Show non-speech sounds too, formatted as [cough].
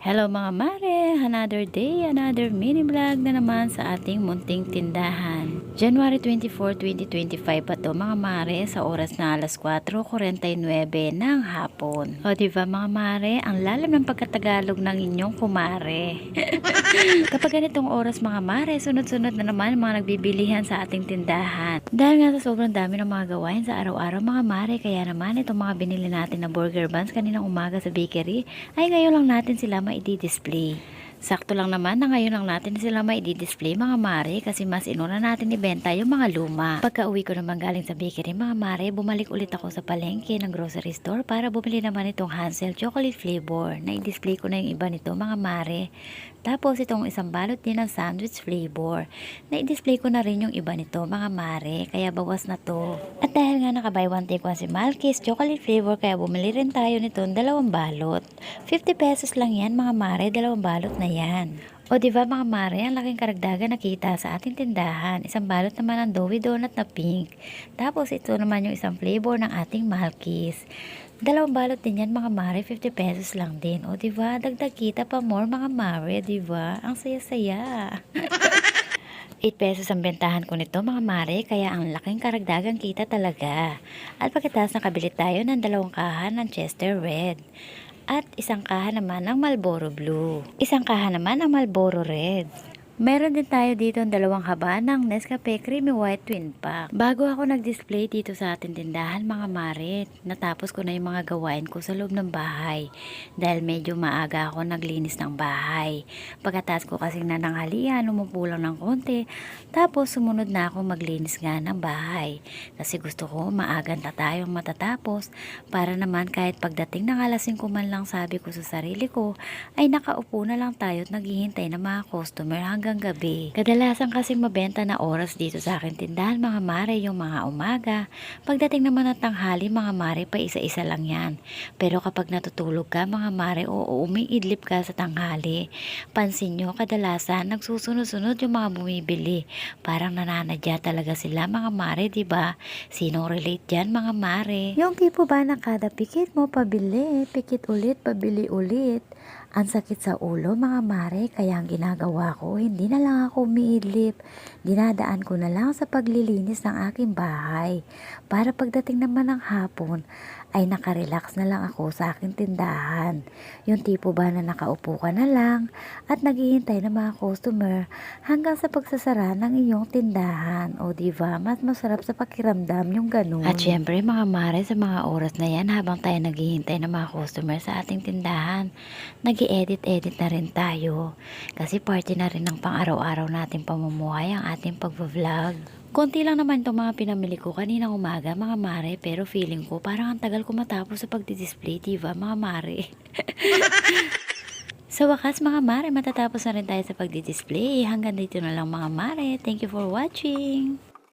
Hello mga mare! Another day, another mini vlog na naman sa ating munting tindahan. January 24, 2025 pa to mga mare sa oras na alas 4.49 ng hapon. O diba mga mare, ang lalim ng pagkatagalog ng inyong kumare. [laughs] Kapag ganitong oras mga mare, sunod-sunod na naman mga nagbibilihan sa ating tindahan. Dahil nga sa sobrang dami ng mga gawain sa araw-araw mga mare, kaya naman itong mga binili natin na burger buns kaninang umaga sa bakery, ay ngayon lang natin sila maidi-display. Sakto lang naman na ngayon lang natin sila maidi-display mga mare kasi mas inuna natin ibenta yung mga luma. Pagka uwi ko naman galing sa bakery mga mare, bumalik ulit ako sa palengke ng grocery store para bumili naman itong Hansel chocolate flavor. Na-display ko na yung iba nito mga mare. Tapos itong isang balot din ng sandwich flavor. Na-display ko na rin yung iba nito mga mare, kaya bawas na to. At dahil nga naka buy one take one si Malkis chocolate flavor, kaya bumili rin tayo nito ng dalawang balot. 50 pesos lang yan mga mare, dalawang balot na yan. O di ba mga mare, ang laking karagdagan nakita sa ating tindahan. Isang balot naman ng doughy donut na pink. Tapos ito naman yung isang flavor ng ating Malkis. Dalawang balot din yan mga mare, 50 pesos lang din. O di ba dagdag kita pa more mga mare, di ba Ang saya-saya. [laughs] 8 pesos ang bentahan ko nito mga mare, kaya ang laking karagdagang kita talaga. At pagkatapos nakabili tayo ng dalawang kahan ng Chester Red. At isang kahan naman ng Marlboro Blue. Isang kahan naman ng Marlboro Red. Meron din tayo dito ang dalawang haba ng Nescafe Creamy White Twin Pack. Bago ako nag-display dito sa ating tindahan mga mare, natapos ko na yung mga gawain ko sa loob ng bahay. Dahil medyo maaga ako naglinis ng bahay. Pagkatas ko kasing nananghalian, umupo lang ng konti. Tapos sumunod na ako maglinis nga ng bahay. Kasi gusto ko maagan na tayong matatapos para naman kahit pagdating ng alas 5 man lang sabi ko sa sarili ko ay nakaupo na lang tayo at naghihintay ng mga customer hanggang gabi. Kadalasan kasi mabenta na oras dito sa akin tindahan mga mare yung mga umaga. Pagdating naman ng tanghali mga mare pa isa-isa lang yan. Pero kapag natutulog ka mga mare o umiidlip ka sa tanghali, pansin nyo kadalasan nagsusunod-sunod yung mga bumibili. Parang nananadya talaga sila mga mare, ba? Sinong relate dyan mga mare? Yung tipo ba na kada pikit mo pabili, pikit ulit, pabili ulit. Ang sakit sa ulo mga mare, kaya ang ginagawa ko, hindi na lang ako umiidlip. Dinadaan ko na lang sa paglilinis ng aking bahay. Para pagdating naman ng hapon, ay nakarelax na lang ako sa aking tindahan. Yung tipo ba na nakaupo ka na lang at naghihintay ng mga customer hanggang sa pagsasara ng iyong tindahan. O diba, mas masarap sa pakiramdam yung ganun. At syempre mga mare, sa mga oras na yan habang tayo naghihintay ng mga customer sa ating tindahan, nag edit-edit na rin tayo. Kasi party na rin ng pang-araw-araw nating pamumuhay ang ating pagbablog. Konti lang naman itong mga pinamili ko kaninang umaga, mga mare, pero feeling ko parang ang tagal ko matapos sa pagdi-display, diba, mga mare? [laughs] Sa wakas mga mare, matatapos na rin tayo sa pagdi-display. Hanggang dito na lang mga mare. Thank you for watching.